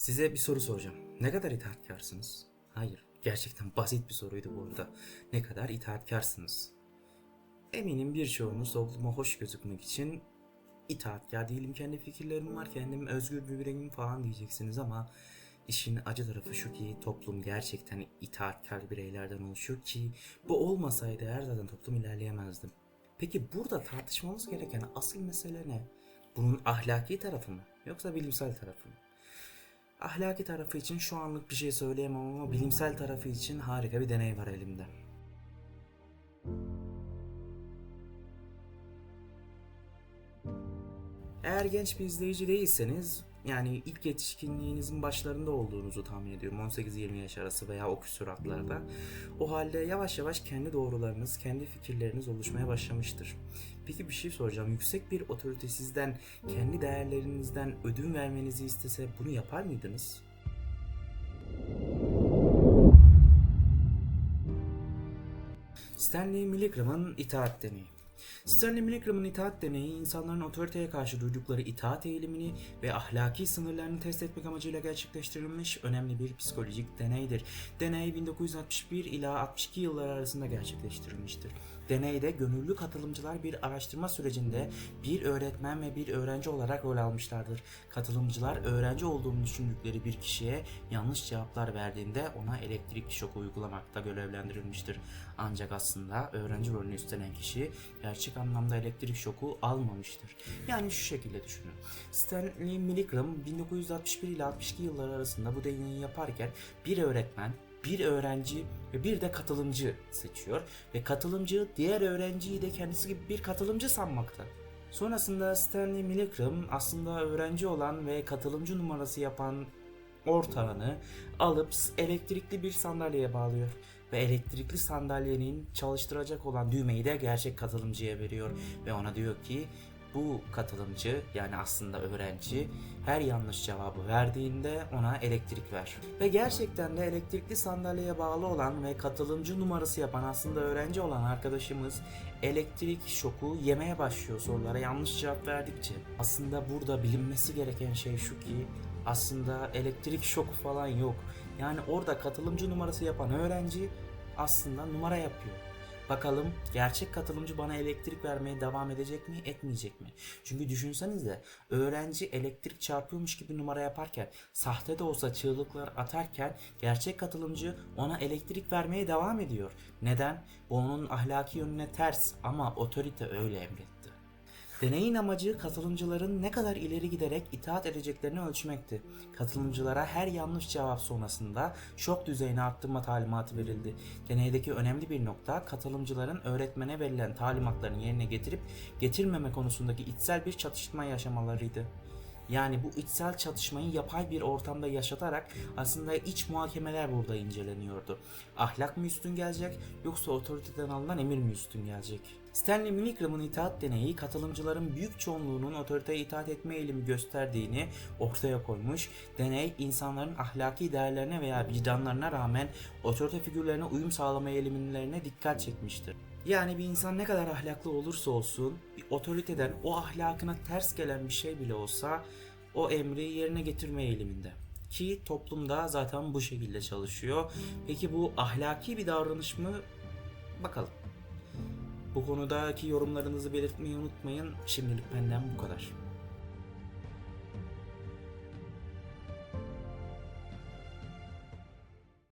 Size bir soru soracağım. Ne kadar itaatkarsınız? Hayır. Gerçekten basit bir soruydu bu arada. Ne kadar itaatkarsınız? Eminim birçoğunuz topluma hoş gözükmek için itaatkar değilim. Kendi fikirlerim var. Kendim özgür bir bireyim falan diyeceksiniz ama işin acı tarafı şu ki toplum gerçekten itaatkar bireylerden oluşuyor ki bu olmasaydı eğer zaten toplum ilerleyemezdi. Peki burada tartışmamız gereken asıl mesele ne? Bunun ahlaki tarafı mı yoksa bilimsel tarafı mı? Ahlaki tarafı için şu anlık bir şey söyleyemem ama bilimsel tarafı için harika bir deney var elimde. Eğer genç bir izleyici değilseniz yani ilk yetişkinliğinizin başlarında olduğunuzu tahmin ediyorum 18-20 yaş arası veya o küsuratlarda. O halde yavaş yavaş kendi doğrularınız, kendi fikirleriniz oluşmaya başlamıştır. Peki bir şey soracağım. Yüksek bir otorite sizden kendi değerlerinizden ödün vermenizi istese bunu yapar mıydınız? Stanley Milgram'ın itaat deneyi. Stanley Milgram'ın itaat deneyi insanların otoriteye karşı duydukları itaat eğilimini ve ahlaki sınırlarını test etmek amacıyla gerçekleştirilmiş önemli bir psikolojik deneydir. Deney 1961 ila 62 yıllar arasında gerçekleştirilmiştir. Deneyde gönüllü katılımcılar bir araştırma sürecinde bir öğretmen ve bir öğrenci olarak rol almışlardır. Katılımcılar öğrenci olduğunu düşündükleri bir kişiye yanlış cevaplar verdiğinde ona elektrik şoku uygulamakta görevlendirilmiştir. Ancak aslında öğrenci rolünü üstlenen kişi gerçek anlamda elektrik şoku almamıştır. Yani şu şekilde düşünün. Stanley Milgram 1961 ile 62 yılları arasında bu deneyi yaparken bir öğretmen, bir öğrenci ve bir de katılımcı seçiyor. Ve katılımcı diğer öğrenciyi de kendisi gibi bir katılımcı sanmakta. Sonrasında Stanley Milgram aslında öğrenci olan ve katılımcı numarası yapan ortağını alıp elektrikli bir sandalyeye bağlıyor. Ve elektrikli sandalyenin çalıştıracak olan düğmeyi de gerçek katılımcıya veriyor. Ve ona diyor ki bu katılımcı yani aslında öğrenci her yanlış cevabı verdiğinde ona elektrik ver. Ve gerçekten de elektrikli sandalyeye bağlı olan ve katılımcı numarası yapan aslında öğrenci olan arkadaşımız elektrik şoku yemeye başlıyor sorulara yanlış cevap verdikçe. Aslında burada bilinmesi gereken şey şu ki aslında elektrik şoku falan yok. Yani orada katılımcı numarası yapan öğrenci aslında numara yapıyor. Bakalım gerçek katılımcı bana elektrik vermeye devam edecek mi, etmeyecek mi? Çünkü düşünsenize öğrenci elektrik çarpıyormuş gibi numara yaparken, sahte de olsa çığlıklar atarken gerçek katılımcı ona elektrik vermeye devam ediyor. Neden? Bu onun ahlaki yönüne ters ama otorite öyle emretti. Deneyin amacı katılımcıların ne kadar ileri giderek itaat edeceklerini ölçmekti. Katılımcılara her yanlış cevap sonrasında şok düzeyini arttırma talimatı verildi. Deneydeki önemli bir nokta katılımcıların öğretmene verilen talimatlarını yerine getirip getirmeme konusundaki içsel bir çatışma yaşamalarıydı. Yani bu içsel çatışmayı yapay bir ortamda yaşatarak aslında iç muhakemeler burada inceleniyordu. Ahlak mı üstün gelecek yoksa otoriteden alınan emir mi üstün gelecek? Stanley Milgram'ın itaat deneyi katılımcıların büyük çoğunluğunun otoriteye itaat etme eğilimi gösterdiğini ortaya koymuş. Deney insanların ahlaki değerlerine veya vicdanlarına rağmen otorite figürlerine uyum sağlama eğilimlerine dikkat çekmiştir. Yani bir insan ne kadar ahlaklı olursa olsun bir otoriteden o ahlakına ters gelen bir şey bile olsa o emri yerine getirme eğiliminde. Ki toplumda zaten bu şekilde çalışıyor. Peki bu ahlaki bir davranış mı? Bakalım. Bu konudaki yorumlarınızı belirtmeyi unutmayın. Şimdilik benden bu kadar.